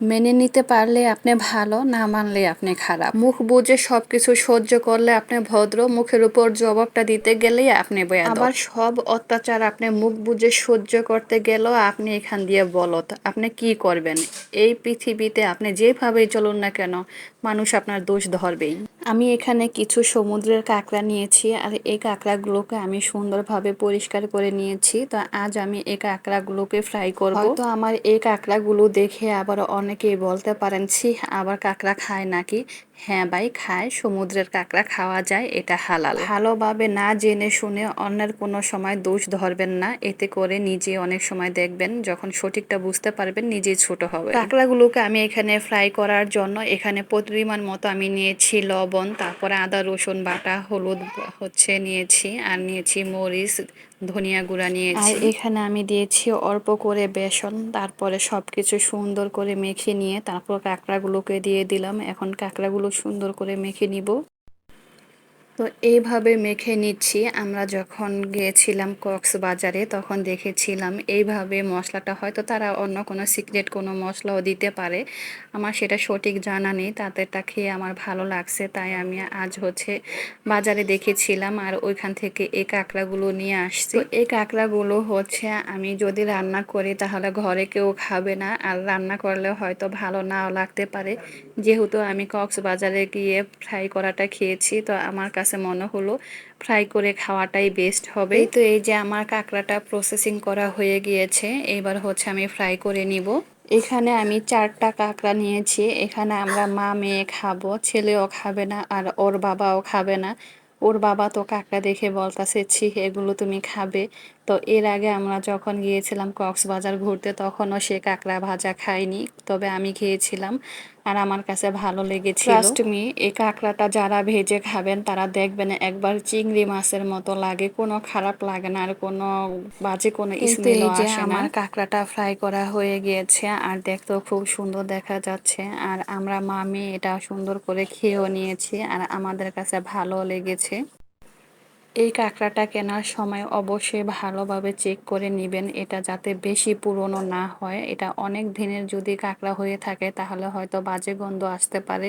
মেনে নিতে পারলে আপনি ভালো, না মানলে আপনি খারাপ। মুখ বুঝে সবকিছু সহ্য করলে আপনি ভদ্র, মুখের উপর জবাবটা দিতে গেলেই আপনি আবার সব অত্যাচার আপনি মুখ বুঝে সহ্য করতে গেলেও আপনি এখান দিয়ে বলত। আপনি কি করবেন? এই পৃথিবীতে আপনি যেভাবেই চলুন না কেন, মানুষ আপনার দোষ ধরবেই। আমি এখানে কিছু সমুদ্রের কাঁকড়া নিয়েছি আর এই কাঁকড়াগুলোকে আমি সুন্দরভাবে পরিষ্কার করে নিয়েছি। তো আজ আমি এই কাঁকড়াগুলোকে ফ্রাই করব। তো আমার এই কাঁকড়াগুলো দেখে আবার অনেকেই বলতে পারেন, ছি, আবার কাঁকড়া খায় নাকি? হ্যাঁ ভাই, খায়। সমুদ্রের কাঁকড়া খাওয়া যায়, এটা হালাল। ভালোভাবে না জেনে শুনে অন্যের কোনো সময় দোষ ধরবেন না। এতে করে নিজে অনেক সময় দেখবেন, যখন সঠিকটা বুঝতে পারবেন, নিজেই ছোট হবে কাঁকড়াগুলোকে আমি এখানে ফ্রাই করার জন্য এখানে পরিমাণ মতো আমি নিয়েছি লবণ, তারপরে আদা, রসুন বাটা, হলুদ হচ্ছে নিয়েছি, আর নিয়েছি মরিচ ধনিয়া গুঁড়া নিয়েছি। আর এখানে আমি দিয়েছি অল্প করে বেসন, তারপরে সব কিছু সুন্দর করে মেখে নিয়ে তারপর কাঁকড়াগুলোকে দিয়ে দিলাম। এখন কাঁকড়াগুলো সুন্দর করে মেখে নিব। তো এইভাবে মেখে নিচ্ছি। আমরা যখন গিয়েছিলাম কক্সবাজারে, তখন দেখেছিলাম এইভাবে মশলাটা হয়তো তারা অন্য কোনো সিক্রেট কোনো মশলাও দিতে পারে। আমার সেটা সঠিক জানা নেই। তাদেরটা খেয়ে আমার ভালো লাগছে। তাই আমি আজ হচ্ছে বাজারে দেখেছিলাম আর ওইখান থেকে এই কাঁকড়াগুলো নিয়ে আসছি। এই কাঁকড়াগুলো হচ্ছে আমি যদি রান্না করি তাহলে ঘরে কেউ খাবে না। আর রান্না করলে হয়তো ভালো নাও লাগতে পারে। যেহেতু আমি কক্সবাজারে গিয়ে ফ্রাই করাটা খেয়েছি, তো আমার কাছে কাছে মনে হলো ফ্রাই করে খাওয়াটাই বেস্ট হবে। তো এই যে আমার কাঁকড়াটা প্রসেসিং করা হয়ে গিয়েছে, এবার হচ্ছে আমি ফ্রাই করে নিব। এখানে আমি চারটা কাঁকড়া নিয়েছি, এখানে আমরা মা মেয়ে খাব, ছেলেও খাবে না আর ওর বাবাও খাবে না। ওর বাবা তো কাঁকড়া দেখে বলতাছে, ছি, এগুলো তুমি খাবে। তো এর আগে আমরা যখন গিয়েছিলাম কক্সবাজার ঘুরতে, তখনও সে কাঁকড়া ভাজা খাইনি তবে আমি খেয়েছিলাম আর আমার কাছে ভালো লেগেছে ট্রাস্ট এই কাঁকড়াটা যারা ভেজে খাবেন তারা দেখবেন একবার চিংড়ি মাছের মতো লাগে কোনো খারাপ লাগে না আর কোনো বাজে কোনো স্মেলও আসে না। আমার কাঁকড়াটা ফ্রাই করা হয়ে গিয়েছে আর দেখতেও খুব সুন্দর দেখা যাচ্ছে আর আমরা মামি এটা সুন্দর করে খেয়েও নিয়েছি আর আমাদের কাছে ভালো লেগেছে। এই কাঁকড়াটা কেনার সময় অবশ্যই ভালোভাবে চেক করে নেবেন। এটা যাতে বেশি পুরনো না হয়। এটা অনেক দিনের যদি কাঁকড়া হয়ে থাকে, তাহলে হয়তো বাজে গন্ধ আসতে পারে।